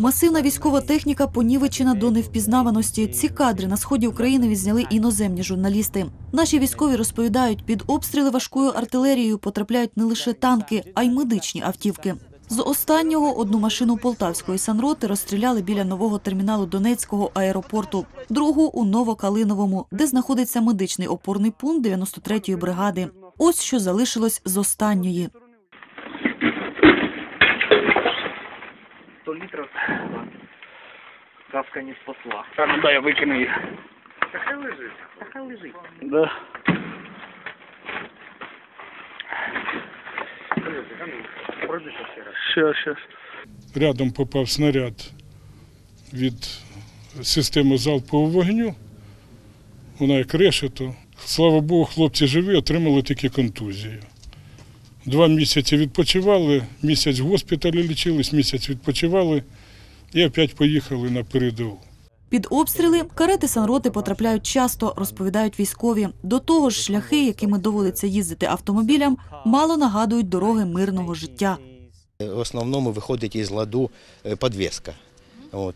Масивна військова техніка понівечена до невпізнаваності. Ці кадри на сході України відзняли іноземні журналісти. Наші військові розповідають, під обстріли важкою артилерією потрапляють не лише танки, а й медичні автівки. З останнього одну машину полтавської санроти розстріляли біля нового терміналу Донецького аеропорту, другу у Новокалиновому, де знаходиться медичний опорний пункт 93-ї бригади. Ось що залишилось з останньої. 100. Каска не спасла. А ну дай я викину їх. Та хай лежить. Та хай лежить. Да. Щас, щас. Рядом попав снаряд від системи залпового вогню. Вона як решето. Слава Богу, хлопці живі, отримали тільки контузію. Два місяці відпочивали, місяць в госпіталі лічились, місяць відпочивали і опять поїхали на передову. Під обстріли карети санроти потрапляють часто, розповідають військові. До того ж, шляхи, якими доводиться їздити автомобілям, мало нагадують дороги мирного життя. В основному виходить із ладу е, підвіска.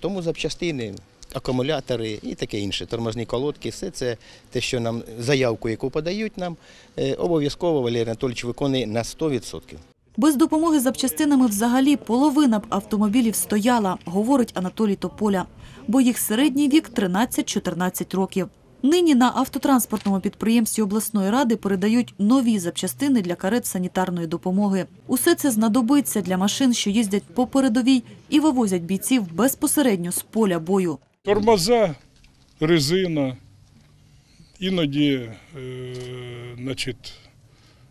Тому запчастини, акумулятори і таке інше, тормозні колодки, все це те, що нам заявку, яку подають нам, е, обов'язково Валерій Анатолійович виконує на 100%. Без допомоги запчастинами взагалі половина б автомобілів стояла, говорить Анатолій Тополя, бо їх середній вік 13-14 років. Нині на автотранспортному підприємстві обласної ради передають нові запчастини для карет санітарної допомоги. Усе це знадобиться для машин, що їздять по передовій і вивозять бійців безпосередньо з поля бою. Тормоза, резина, іноді е, значить,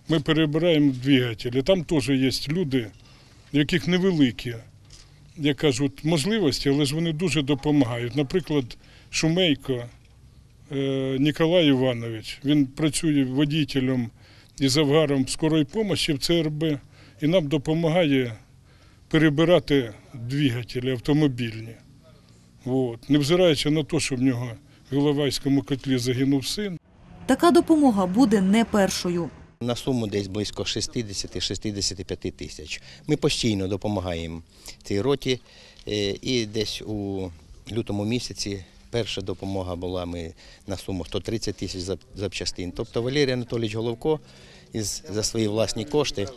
ми перебираємо двигателі. Там теж є люди, яких невеликі, як кажуть, можливості, але ж вони дуже допомагають. Наприклад, Шумейко е, Ніколай Іванович, він працює водітелем і завгаром скорої допомоги в ЦРБ і нам допомагає перебирати двигателі автомобільні. От. Невзираючи на те, що в нього в Іловайському котлі загинув син. Така допомога буде не першою. На суму десь близько 60-65 тисяч. Ми постійно допомагаємо цій роті. е, І десь у лютому місяці перша допомога була ми на суму 130 тисяч зап- запчастин. Тобто Валерій Анатолійович Головко із, за свої власні кошти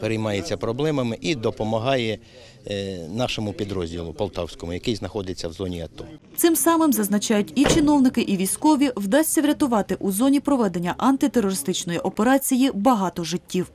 переймається проблемами і допомагає е, нашому підрозділу Полтавському, який знаходиться в зоні АТО. Цим самим зазначають і чиновники, і військові, вдасться врятувати у зоні проведення антитерористичної операції багато життів.